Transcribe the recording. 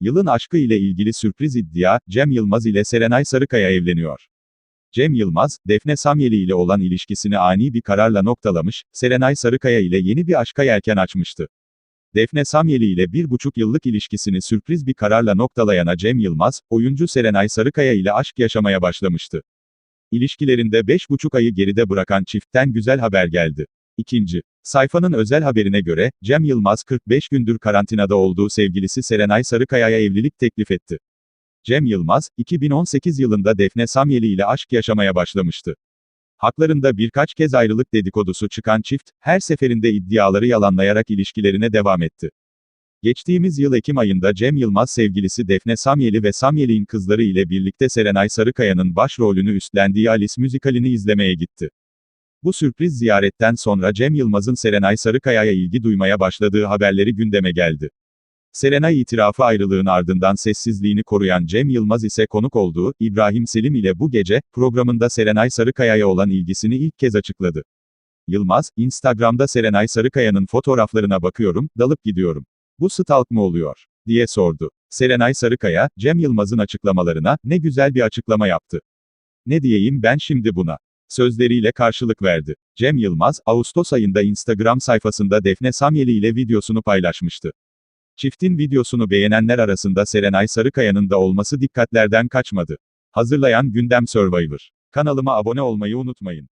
Yılın aşkı ile ilgili sürpriz iddia, Cem Yılmaz ile Serenay Sarıkaya evleniyor. Cem Yılmaz, Defne Samyeli ile olan ilişkisini ani bir kararla noktalamış, Serenay Sarıkaya ile yeni bir aşka yelken açmıştı. Defne Samyeli ile bir buçuk yıllık ilişkisini sürpriz bir kararla noktalayana Cem Yılmaz, oyuncu Serenay Sarıkaya ile aşk yaşamaya başlamıştı. İlişkilerinde beş buçuk ayı geride bırakan çiftten güzel haber geldi. İkinci, sayfanın özel haberine göre, Cem Yılmaz 45 gündür karantinada olduğu sevgilisi Serenay Sarıkaya'ya evlilik teklif etti. Cem Yılmaz, 2018 yılında Defne Samyeli ile aşk yaşamaya başlamıştı. Haklarında birkaç kez ayrılık dedikodusu çıkan çift, her seferinde iddiaları yalanlayarak ilişkilerine devam etti. Geçtiğimiz yıl Ekim ayında Cem Yılmaz sevgilisi Defne Samyeli ve Samyeli'nin kızları ile birlikte Serenay Sarıkaya'nın başrolünü üstlendiği Alice müzikalini izlemeye gitti. Bu sürpriz ziyaretten sonra Cem Yılmaz'ın Serenay Sarıkaya'ya ilgi duymaya başladığı haberleri gündeme geldi. Serenay itirafı ayrılığın ardından sessizliğini koruyan Cem Yılmaz ise konuk olduğu İbrahim Selim ile bu gece programında Serenay Sarıkaya'ya olan ilgisini ilk kez açıkladı. Yılmaz, Instagram'da Serenay Sarıkaya'nın fotoğraflarına bakıyorum, dalıp gidiyorum. Bu stalk mı oluyor? diye sordu. Serenay Sarıkaya, Cem Yılmaz'ın açıklamalarına, ne güzel bir açıklama yaptı. Ne diyeyim ben şimdi buna? Sözleriyle karşılık verdi. Cem Yılmaz, Ağustos ayında Instagram sayfasında Defne Samyeli ile videosunu paylaşmıştı. Çiftin videosunu beğenenler arasında Serenay Sarıkaya'nın da olması dikkatlerden kaçmadı. Hazırlayan Gündem Survivor. Kanalıma abone olmayı unutmayın.